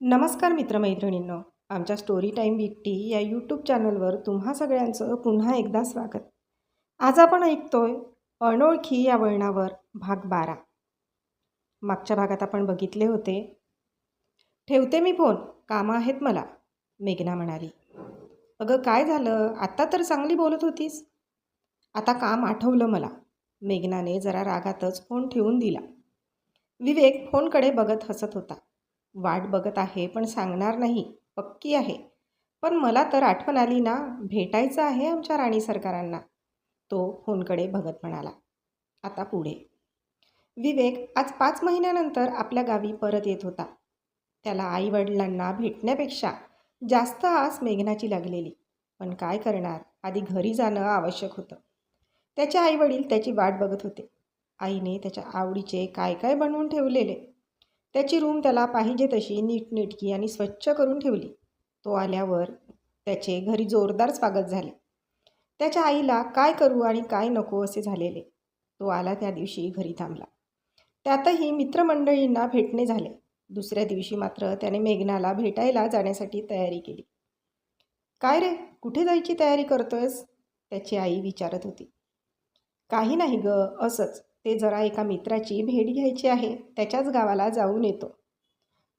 नमस्कार मित्रमैत्रिणींनो आमच्या story time विकटी या यूट्यूब चॅनलवर तुम्हा सगळ्यांचं पुन्हा एकदा स्वागत. आज आपण ऐकतोय अनोळखी या वळणावर भाग बारा. मागच्या भागात आपण बघितले होते ठेवते मी फोन कामं आहेत मला मेघना म्हणाली. अगं काय झालं? आत्ता तर चांगली बोलत होतीस. आता काम आठवलं मला. मेघनाने जरा रागातच फोन ठेवून दिला. विवेक फोनकडे बघत हसत होता. वाट बघत आहे पण सांगणार नाही पक्की आहे. पण मला तर आठवण आली ना भेटायचं आहे आमच्या राणी सरकारांना. तो फोनकडे बघत म्हणाला. आता पुढे. विवेक आज पाच महिन्यानंतर आपल्या गावी परत येत होता. त्याला आईवडिलांना भेटण्यापेक्षा जास्त आस मेघनाची लागलेली. पण काय करणार आधी घरी जाणं आवश्यक होतं. त्याचे आईवडील त्याची वाट बघत होते. आईने त्याच्या आवडीचे काय काय बनवून ठेवलेले. त्याची रूम त्याला पाहिजे तशी नीटनेटकी आणि स्वच्छ करून ठेवली. तो आल्यावर त्याचे घरी जोरदार स्वागत झाले. त्याच्या आईला काय करू आणि काय नको असे झालेले. तो आला त्या दिवशी घरी थांबला. त्यातही मित्रमंडळींना भेटणे झाले. दुसऱ्या दिवशी मात्र त्याने मेघनाला भेटायला जाण्यासाठी तयारी केली. काय रे कुठे जायची तयारी करतोयस? त्याची आई विचारत होती. काही नाही ग असंच. ते जरा एका मित्राची भेट घ्यायची आहे त्याच्याच गावाला जाऊन येतो.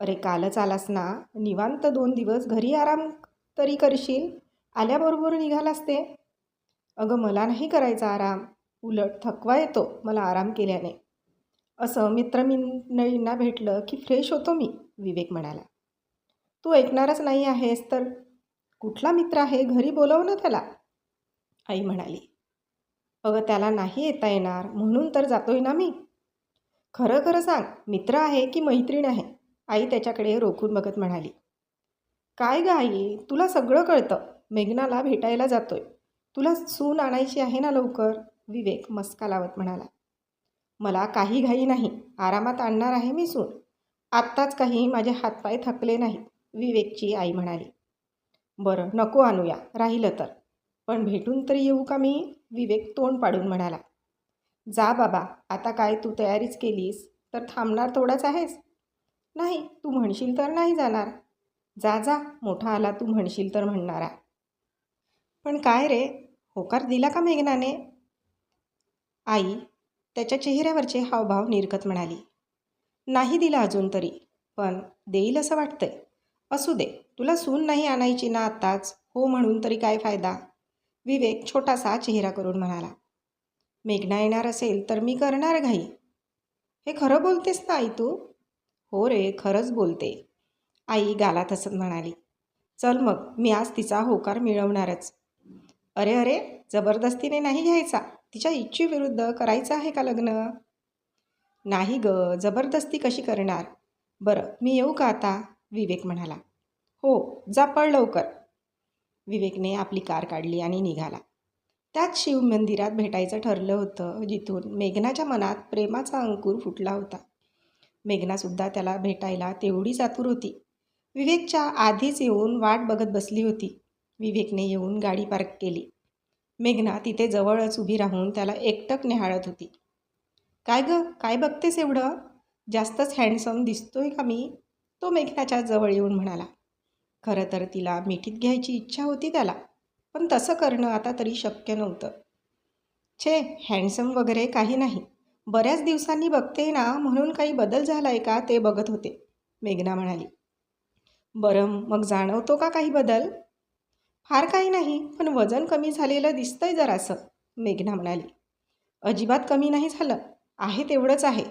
अरे कालच आलास ना? निवांत दोन दिवस घरी आराम तरी करशील? आल्याबरोबर निघालास ते? अगं मला नाही करायचा आराम. उलट थकवा येतो मला आराम केल्याने. असं मित्रमंडळींना भेटलं की फ्रेश होतो मी विवेक म्हणाला. तू ऐकणारच नाही आहेस तर? कुठला मित्र आहे? घरी बोलव ना त्याला. आई म्हणाली. अगं त्याला नाही येता येणार. म्हणून तर जातोय ना मी. खरं खरं सांग मित्र आहे की मैत्रीण आहे? आई त्याच्याकडे रोखून बघत म्हणाली. काय ग आई तुला सगळं कळतं. मेघनाला भेटायला जातोय. तुला सून आणायची आहे ना लवकर? विवेक मस्का लावत म्हणाला. मला काही घाई नाही. आरामात आणणार आहे मी सून. आत्ताच काही माझे हातपाय थकले नाहीत विवेकची आई म्हणाली. बरं नको आणूया. राहिलं तर. पण भेटून तरी येऊ का मी? विवेक तोंड पाडून म्हणाला. जा बाबा आता काय तू तयारीच केलीस? तर थांबणार थोडाच आहेस? नाही तू म्हणशील तर नाही जाणार. जा जा मोठा आला तू म्हणशील तर म्हणणारा. पण काय रे होकार दिला का मेघनाने? आई त्याच्या चेहऱ्यावरचे हावभाव निरकत म्हणाली. नाही दिला अजून तरी पण देईल असं वाटतंय. असू दे तुला सून नाही आणायची ना आत्ताच हो म्हणून तरी काय फायदा? विवेक छोटासा चेहरा करून म्हणाला मेघना येणार असेल तर मी करणार घाई. हे खरं बोलतेस ना आई तू? हो रे खरंच बोलते. आई गालात हसत म्हणाली चल मग मी आज तिचा होकार मिळवणारच. अरे अरे जबरदस्तीने नाही घ्यायचा? तिच्या इच्छेविरुद्ध करायचं आहे का लग्न? नाही ग जबरदस्ती कशी करणार? बरं मी येऊ का आता? विवेक म्हणाला. हो जा पळ लवकर. विवेकने आपली कार काढली आणि निघाला. त्याच शिवमंदिरात भेटायचं ठरलं होतं जिथून मेघनाच्या मनात प्रेमाचा अंकुर फुटला होता. मेघनासुद्धा त्याला भेटायला तेवढीच आतुर होती. विवेकच्या आधीच येऊन वाट बघत बसली होती. विवेकने येऊन गाडी पार्क केली. मेघना तिथे जवळच उभी राहून त्याला एकटक निहाळत होती. काय ग? काय बघतेस एवढं? जास्तच हँडसम दिसतोय का मी? तो मेघनाच्या जवळ येऊन म्हणाला. खरं तर तिला मिठीत घ्यायची इच्छा होती त्याला पण तसं करणं आता तरी शक्य नव्हतं. छे हँडसम वगैरे काही नाही. बऱ्याच दिवसांनी बघते ना म्हणून काही बदल झाला आहे का ते बघत होते मेघना म्हणाली. बरं मग जाणवतो का काही बदल? फार काही नाही पण वजन कमी झालेलं दिसतंय जरासं मेघना म्हणाली. अजिबात कमी नाही झालं आहे तेवढंच आहे.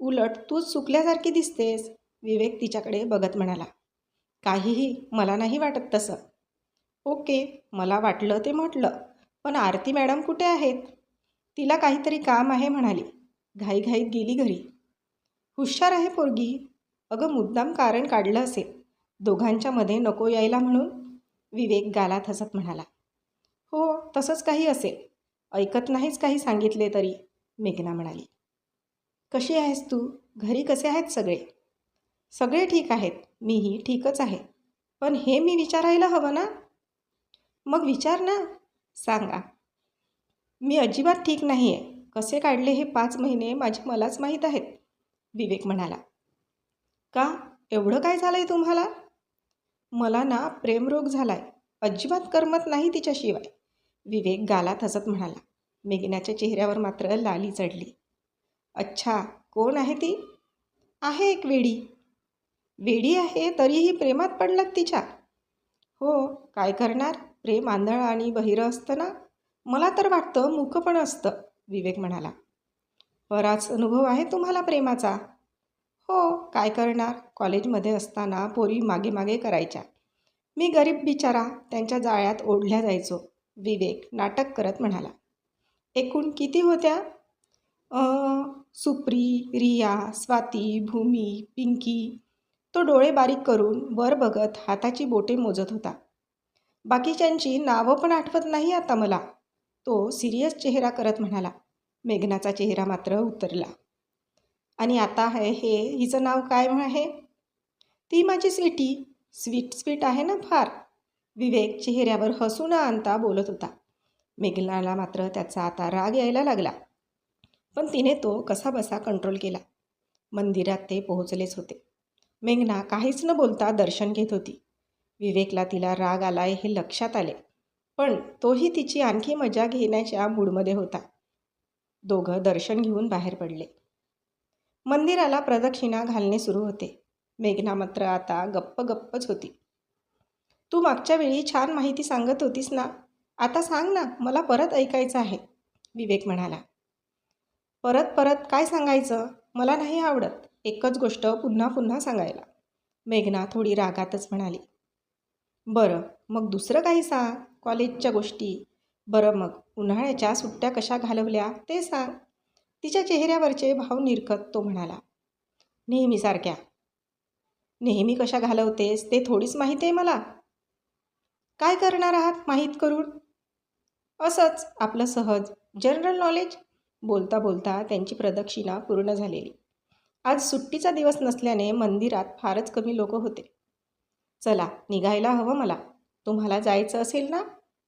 उलट तूच चुकल्यासारखी दिसतेस विवेक तिच्याकडे बघत म्हणाला. काहीही मला नाही वाटत तसं. ओके मला वाटलं ते म्हटलं पण आरती मॅडम कुठे आहेत? तिला काहीतरी काम आहे म्हणाली. घाईघाईत गेली घरी. हुशार आहे पोरगी. अगं मुद्दाम कारण काढलं असेल. दोघांच्या मध्ये नको यायला म्हणून. विवेक गालात हसत म्हणाला. हो तसंच काही असेल. ऐकत नाहीच काही सांगितले तरी मेघना म्हणाली. कशी आहेस तू? घरी कसे आहेत सगळे? सगळे ठीक आहेत मीही ठीकच आहे. पण हे मी विचारायला हवं ना? मग विचार ना. सांगा. मी अजिबात ठीक नाही आहे कसे काढले हे पाच महिने माझे मलाच माहीत आहेत. विवेक म्हणाला. का? एवढं काय झालं आहे तुम्हाला? मला ना प्रेमरोग आहे अजिबात करमत नाही तिच्याशिवाय. विवेक गालात हसत म्हणाला. मेघनाच्या चेहऱ्यावर मात्र लाली चढली. अच्छा कोण आहे ती? आहे एक वेडी. वेडी आहे तरीही प्रेमात पडलात तिच्या. हो काय करणार? प्रेम आंधळ आणि बहिरं असतं ना? मला तर वाटतं मुख पण असतं विवेक म्हणाला. बराच अनुभव आहे तुम्हाला प्रेमाचा. हो काय करणार? कॉलेजमध्ये असताना पोरी मागे मागे करायच्या. मी गरीब बिचारा त्यांच्या जाळ्यात ओढल्या जायचो विवेक नाटक करत म्हणाला. एकूण किती होत्या? सुप्री रिया स्वाती भूमी पिंकी तो डोळे बारीक करून वर बघत हाताची बोटे मोजत होता. बाकीच्यांची नावं पण आठवत नाही आता मला. तो सिरियस चेहरा करत म्हणाला मेघनाचा चेहरा मात्र उतरला. आणि आता आहे हे हिचं नाव काय आहे ती माझी स्वीटी. स्वीट स्वीट आहे ना फार. विवेक चेहऱ्यावर हसू न आणता बोलत होता. मेघनाला मात्र त्याचा आता राग यायला लागला. पण तिने तो कसा बसा कंट्रोल केला. मंदिरात ते पोहोचलेच होते. मेघना काहीच न बोलता दर्शन घेत होती. विवेकला तिला राग आलाय हे लक्षात आले पण तोही तिची आणखी मजा घेण्याच्या मूडमध्ये होता. दोघं दर्शन घेऊन बाहेर पडले. मंदिराला प्रदक्षिणा घालणे सुरू होते. मेघना मात्र आता गप्प गप्पच होती. तू मागच्या वेळी छान माहिती सांगत होतीस ना? आता सांग ना मला परत ऐकायचं आहे विवेक म्हणाला. परत परत काय सांगायचं? मला नाही आवडत. एकच गोष्ट पुन्हा पुन्हा सांगायला. मेघना थोडी रागातच म्हणाली. बरं मग दुसरं काही सांग कॉलेजच्या गोष्टी. बरं मग उन्हाळ्याच्या सुट्ट्या कशा घालवल्या ते सांग. तिच्या चेहऱ्यावरचे भाव निरखत तो म्हणाला. नेहमीसारख्या नेहमी कशा घालवतेस ते थोडीच माहीत आहे मला. काय करणार आहात माहीत करून? असंच आपलं सहज जनरल नॉलेज. बोलता बोलता त्यांची प्रदक्षिणा पूर्ण झालेली. आज सुट्टीचा दिवस नसल्याने मंदिरात फारच कमी लोक होते. चला निघायला हवं मला. तुम्हाला जायचं असेल ना?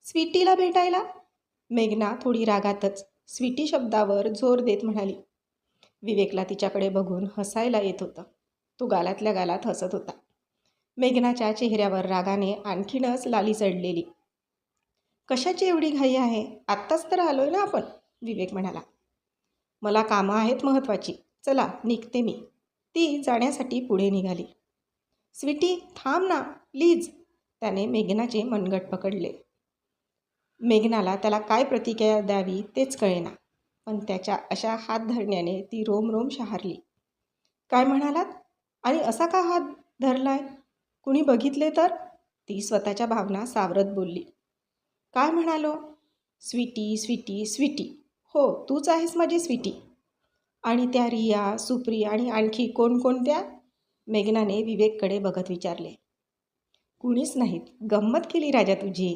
स्वीटीला भेटायला? मेघना थोडी रागातच स्वीटी शब्दावर जोर देत म्हणाली. विवेकला तिच्याकडे बघून हसायला येत होतं. तो गालातल्या गालात हसत होता. मेघनाच्या चेहऱ्यावर रागाने आणखीनच लाली चढलेली. कशाची एवढी घाई आहे? आत्ताच तर आलोय ना आपण विवेक म्हणाला. मला कामं आहेत महत्त्वाची. चला निघते मी. ती जाण्यासाठी पुढे निघाली. स्वीटी थांब ना प्लीज. त्याने मेघनाचे मनगट पकडले. मेघनाला त्याला काय प्रतिक्रिया द्यावी तेच कळेना पण त्याच्या अशा हात धरण्याने ती रोम रोम शहारली. काय म्हणालात? आणि असा का हात धरलाय? कुणी बघितले तर? ती स्वतःच्या भावना सावरत बोलली. काय म्हणालो? स्वीटी स्वीटी स्वीटी. हो तूच आहेस माझी स्वीटी. आणि त्या रिया सुप्रिया आणि आणखी कोणकोणत्या मेघनाने विवेककडे बघत विचारले. कुणीच नाहीत. गंमत केली राजा तुझी.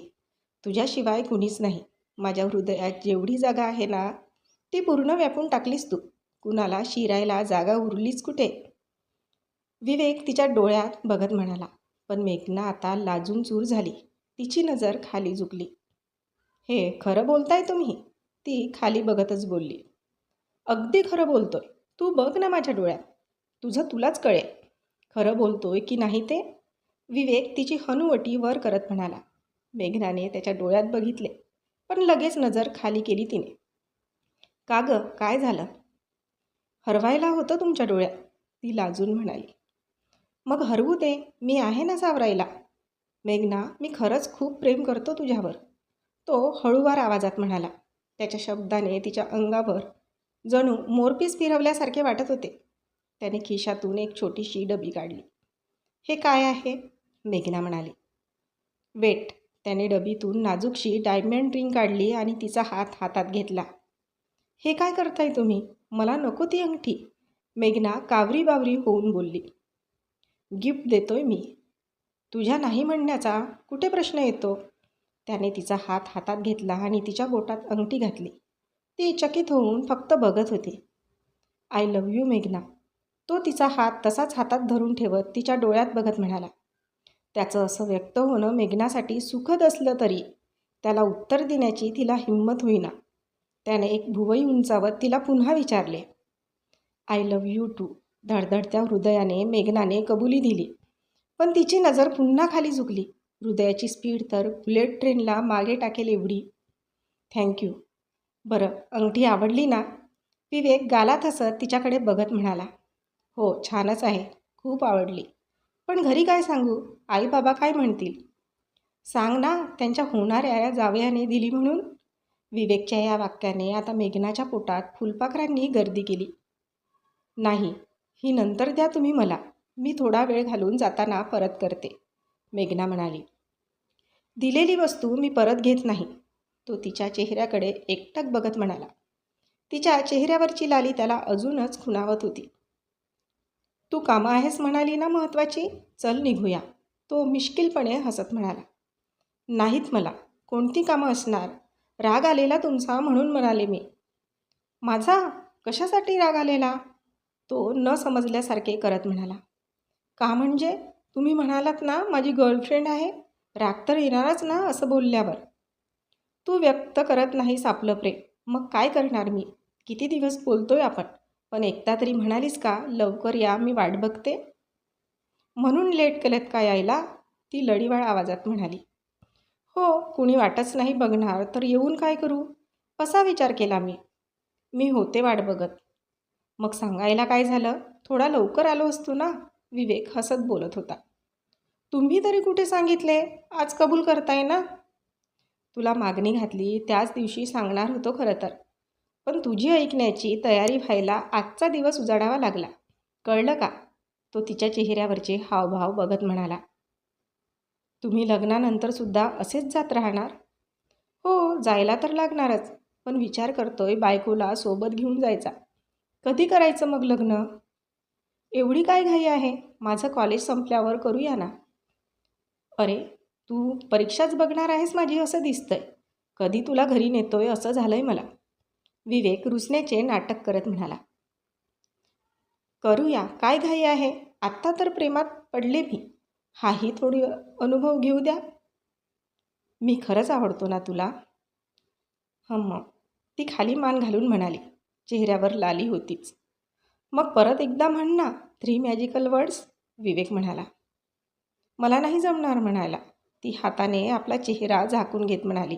तुझ्याशिवाय कुणीच नाही. माझ्या हृदयात जेवढी जागा आहे ना ती पूर्ण व्यापून टाकलीस तू. कुणाला शिरायला जागा उरलीच कुठे? विवेक तिच्या डोळ्यात बघत म्हणाला पण मेघना आता लाजून चूर झाली. तिची नजर खाली झुकली. हे खरं बोलताय तुम्ही? ती खाली बघतच बोलली. अगदी खरं बोलतोय. तू बघ ना माझ्या डोळ्यात. तुझं तुलाच कळेल. खरं बोलतोय की नाही ते? विवेक तिची हनुवटी वर करत म्हणाला. मेघनाने त्याच्या डोळ्यात बघितले पण लगेच नजर खाली केली तिने. का गं? काय झालं? हरवायला होतं तुमच्या डोळ्यात ती लाजून म्हणाली. मग हरवू दे. मी आहे ना सावरायला. मेघना मी खरंच खूप प्रेम करतो तुझ्यावर. तो हळूवार आवाजात म्हणाला. त्याच्या शब्दाने तिच्या अंगावर जणू मोरपीस फिरवल्यासारखे वाटत होते. त्याने खिशातून एक छोटीशी डबी काढली. हे काय आहे? मेघना म्हणाली. वेट. त्याने डबीतून नाजूकशी डायमंड रिंग काढली आणि तिचा हात हातात घेतला. हे काय करताय तुम्ही? मला नको ती अंगठी. मेघना कावरी बावरी होऊन बोलली. गिफ्ट देतोय मी. तुझ्या नाही म्हणण्याचा कुठे प्रश्न येतो? त्याने तिचा हात हातात घेतला आणि तिच्या बोटात अंगठी घातली. ती चकित होऊन फक्त बघत होती. आय लव यू मेघना. तो तिचा हात तसाच हातात धरून ठेवत तिच्या डोळ्यात बघत म्हणाला. त्याचं असं व्यक्त होणं मेघनासाठी सुखद असलं तरी त्याला उत्तर देण्याची तिला हिंमत होईना. त्याने एक भुवई उंचावत तिला पुन्हा विचारले. I love you too. धडधडत्या हृदयाने मेघनाने कबुली दिली. पण तिची नजर पुन्हा खाली झुकली. हृदयाची स्पीड तर बुलेट ट्रेनला मागे टाकेल एवढी. थँक्यू बरं अंगठी आवडली ना? विवेक गालात हसत तिच्याकडे बघत म्हणाला हो छानच आहे खूप आवडली. पण घरी काय सांगू? आई बाबा काय म्हणतील? सांग ना त्यांच्या होणाऱ्या जावयाने दिली म्हणून. विवेकच्या या वाक्याने आता मेघनाच्या पोटात फुलपाखरांनी गर्दी केली. नाही ही नंतर द्या तुम्ही मला. मी थोडा वेळ घालून जाताना परत करते. मेघना म्हणाली. दिलेली वस्तू मी परत घेत नाही. तो तिच्या चेहऱ्याकडे एकटक बघत म्हणाला. तिच्या चेहऱ्यावरची लाली त्याला अजूनच खुणावत होती. तू कामं आहेस म्हणाली ना महत्त्वाची चल निघूया. तो मिश्किलपणे हसत म्हणाला. नाहीत मला. कोणती कामं असणार? राग आलेला तुमचा म्हणून म्हणाले मी. माझा? कशासाठी राग आलेला? तो न समजल्यासारखे करत म्हणाला. का म्हणजे? तुम्ही म्हणालात ना माझी गर्लफ्रेंड आहे. राग तर येणारच ना असं बोलल्यावर. तू व्यक्त करत नाहीस आपलं प्रेम. मग काय करणार मी? किती दिवस बोलतोय आपण? पण एकदा तरी म्हणालीस का लवकर या मी वाट बघते? म्हणून लेट केलेत का यायला? ती लढीवाळ आवाजात म्हणाली. हो कुणी वाटच नाही बघणार तर येऊन काय करू? कसा विचार केला मी? मी होते वाट बघत. मग सांगायला काय झालं? थोडा लवकर आलो असतो ना? विवेक हसत बोलत होता. तुम्ही तरी कुठे सांगितले? आज कबूल करताय ना? तुला मागणी घातली त्याच दिवशी सांगणार होतो खरं तर. पण तुझी ऐकण्याची तयारी व्हायला आजचा दिवस उजाडावा लागला. कळलं का? तो तिच्या चेहऱ्यावरचे हावभाव बघत म्हणाला. तुम्ही लग्नानंतरसुद्धा असेच जात राहणार? हो जायला तर लागणारच. पण विचार करतोय बायकोला सोबत घेऊन जायचा. कधी करायचं मग लग्न? एवढी काय घाई आहे? माझं कॉलेज संपल्यावर करूया ना? अरे तू परीक्षाच बघणार आहेस माझी असं दिसतंय. कधी तुला घरी नेतोय असं झालंय मला. विवेक रुसण्याचे नाटक करत म्हणाला. करूया काय घाई आहे? आत्ता तर प्रेमात पडले मी. हाही थोडी अनुभव घेऊ द्या. मी खरंच आवडतो ना तुला? हं ती खाली मान घालून म्हणाली. चेहऱ्यावर लाली होतीच. मग परत एकदा म्हण ना थ्री मॅजिकल वर्ड्स विवेक म्हणाला. मला नाही जमणार म्हणायला ती हाताने आपला चेहरा झाकून घेत म्हणाली.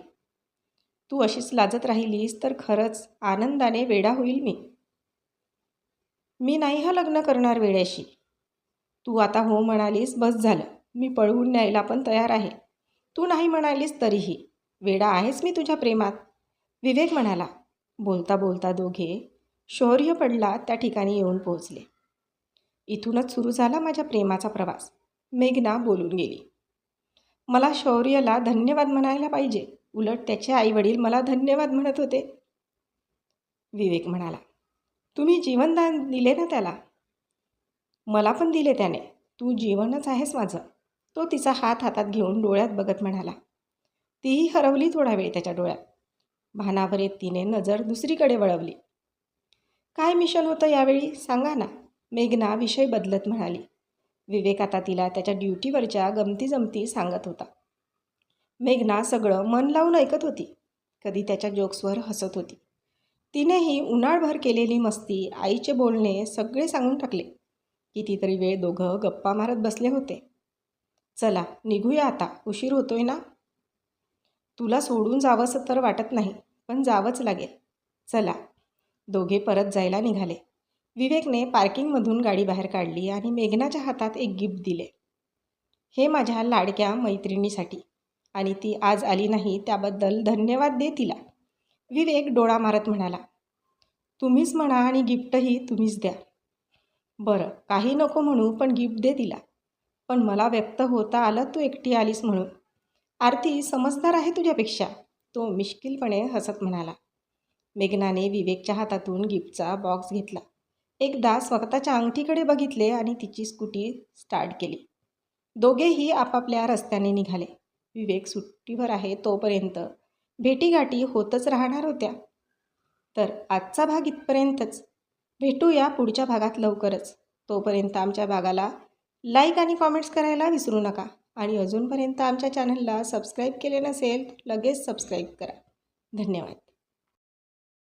तू अशीच लाजत राहिलीस तर खरंच आनंदाने वेडा होईल मी. मी नाही हा लग्न करणार वेड्याशी. तू आता हो म्हणालीस बस झालं. मी पळवून न्यायला पण तयार आहे. तू नाही म्हणालीस तरीही. वेडा आहेस मी तुझ्या प्रेमात. विवेक म्हणाला. बोलता बोलता दोघे शौर्य पडला त्या ठिकाणी येऊन पोहोचले. इथूनच सुरू झाला माझ्या प्रेमाचा प्रवास. मेघना बोलून गेली. मला शौर्यला धन्यवाद म्हणायला पाहिजे. उलट त्याचे आईवडील मला धन्यवाद म्हणत होते. विवेक म्हणाला तुम्ही जीवनदान दिले ना त्याला? मला पण दिले त्याने. तू जीवनच आहेस माझं. तो तिचा हात हातात घेऊन डोळ्यात बघत म्हणाला तीही हरवली थोडा वेळ त्याच्या डोळ्यात. भानावर येत तिने नजर दुसरीकडे वळवली. काय मिशन होतं यावेळी? सांगा ना. मेघना विषय बदलत म्हणाली विवेक आता तिला त्याच्या ड्युटीवरच्या गमती जमती सांगत होता. मेघना सगळं मन लावून ऐकत होती. कधी त्याच्या जोक्सवर हसत होती. तिनेही उन्हाळभर केलेली मस्ती आईचे बोलणे सगळे सांगून टाकले कितीतरी वेळ दोघं गप्पा मारत बसले होते. चला निघूया आता उशीर होतोय ना? तुला सोडून जावंसं तर वाटत नाही पण जावंच लागेल. चला दोघे परत जायला निघाले. विवेकने पार्किंगमधून गाडी बाहेर काढली आणि मेघनाच्या हातात एक गिफ्ट दिले. हे माझ्या लाडक्या मैत्रिणीसाठी आणि ती आज आली नाही त्याबद्दल धन्यवाद दे तिला. विवेक डोळा मारत म्हणाला तुम्हीच म्हणा आणि गिफ्टही तुम्हीच द्या. बरं काही नको म्हणू पण गिफ्ट दे तिला. पण मला व्यक्त होता आलं तू एकटी आलीस म्हणून. आरती समजदार आहे तुझ्यापेक्षा तो मिश्किलपणे हसत म्हणाला. मेघनाने विवेकच्या हातातून गिफ्टचा बॉक्स घेतला. एकदा स्वतःच्या अंगठीकडे बघितले आणि तिची स्कूटी स्टार्ट केली. दोघेही आपापल्या रस्त्याने निघाले. विवेक सुट्टीवर आहे तोपर्यंत भेटीगाठी होतच राहणार होत्या. तर आजचा भाग इथपर्यंतच. भेटूया पुढच्या भागात लवकरच. तोपर्यंत आमच्या भागाला लाईक आणि कॉमेंट्स करायला विसरू नका. आणि अजूनपर्यंत आमच्या चॅनलला सबस्क्राईब केले नसेल लगेच सबस्क्राईब करा. धन्यवाद.